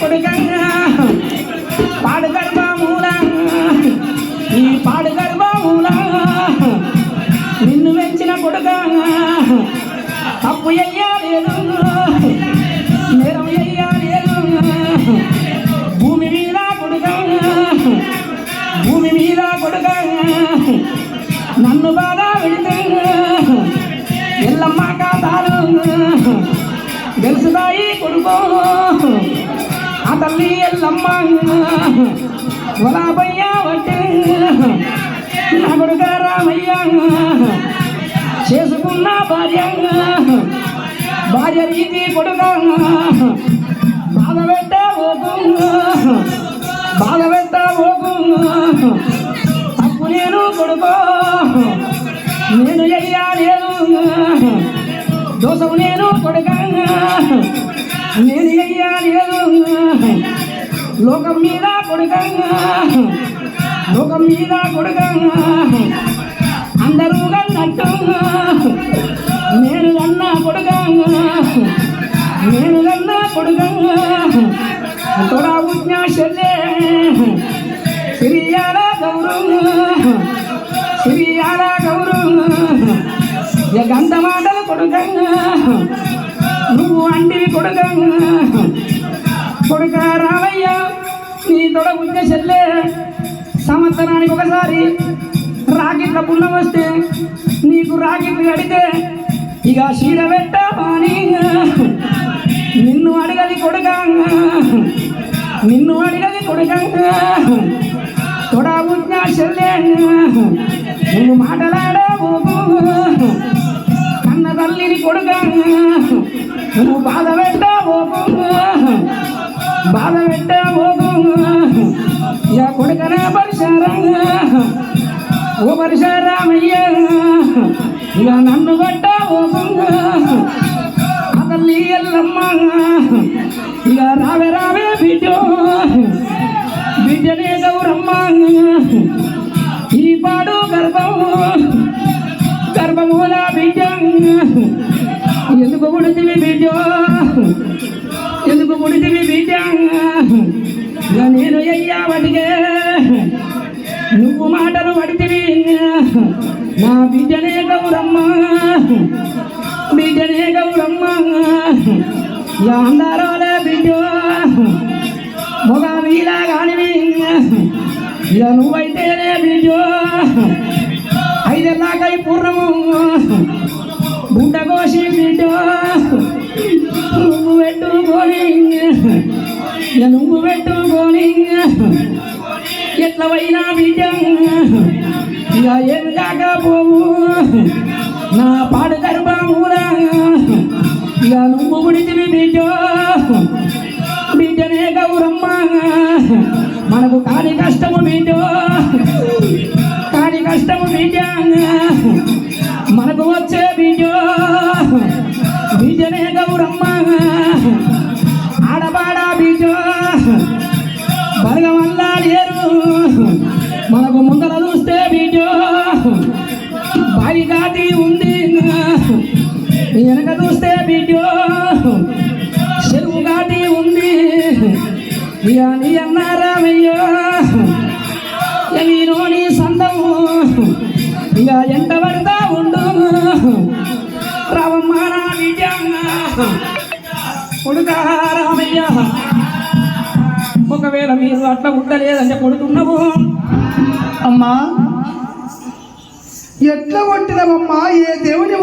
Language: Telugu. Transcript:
తల్లిని పాడు గర్భమూల ఈ పాడు గర్భమూల నిన్ను పెంచిన కొడుక తప్పు అయ్యాలేదు నేరం అయ్యాలేదు భూమి మీద కొడుక భూమి మీద కొడుక నన్ను బాగా పెడితే ఎల్లమ్మ కాదాలు తెలుసుదాయి కొడుకో. తల్లి ఎల్లమ్మ. వలాబయ్య వడ్డే నా కొడుక రామయ్య. చేసుకున్న భార్య. భార్య రీతి కొడుక. బాధ పెట్ట ఓకు. బాధ పెట్ట ఓకు. తప్పు నేను కొడుకో. నేను ఎయ్యాలేదు దోషము నేను కొడుక. నేను ఎయ్యాలేదు లోకం మీద కొడుక లోకం మీద కొడుక అందరూ కన్నట్టు నేను కన్నా కొడుక నేను కన్నా కొడుక తొడా ఉజ్ఞాశల్లే సిరియాల గౌరవం సిరియాల గౌరవం మాటలు కొడుకంగా నువ్వు అంటే కొడుక. కొడుక రావయ్య నీ తొడ ఉజ్ఞ చెల్లే సంవత్సరానికి ఒకసారి రాకెట్ల పుణ్యం వస్తే నీకు రాకెట్లు కడితే ఇక చీర పెట్టమని నిన్ను అడగది కొడుక. నిన్ను అడగది కొడుక. తొడా ఉజ్ఞా చెల్లే నువ్వు మాటలాడవు కన్న తల్లిని కొడుక. నువ్వు బాధ పెట్టావు బాధ పెట్టావు ఇక కొడుకనే పరిశారంగా ఓ పరిశారామయ్య ఇక నన్ను పట్టావు ఆ తల్లి ఎల్లమ్మ ఇక రావే రావే బిడ్డ. బిడ్డనే గౌరమ్మ. ఈ పాడు గర్భము గర్భమూల బిడ్డ. నేను అయ్యా వడిగే నువ్వు మాటలు పడితివి. నా బిడ్డనే గౌరమ్మ. బిడ్డనే గౌరమ్మ. అందరోలే అందారోలే బిడ్డ. మొగ మీలా కానివి. ఇలా నువ్వైతేనే బిడ్డ. ఐదెల్లాకై పూర్ణము. గుడ్డ కోసి బిడ్డ. నువ్వు పెట్టుకొని నువ్వు పెట్టుకొని ఎట్ల పోయినా బిడ్డ ఏం కాకపోవు నా పాడు గర్భమురా ఇక నువ్వు గుడితివి బిడ్డ? బిడ్డనే గౌరమ్మ. ఇక నీ అన్నారామయ్యో ఎమీనోని సందము ఇక ఎంత పడతా ఉండు. రావమ్మ నా విజయమ్మ కొడుక రామయ్య. ఒకవేళ మీరు అట్లా ఉండలేదంటే కొడుతున్నావు. అమ్మా ఎట్లా కొట్టినవమ్మా? ఏ దేవుని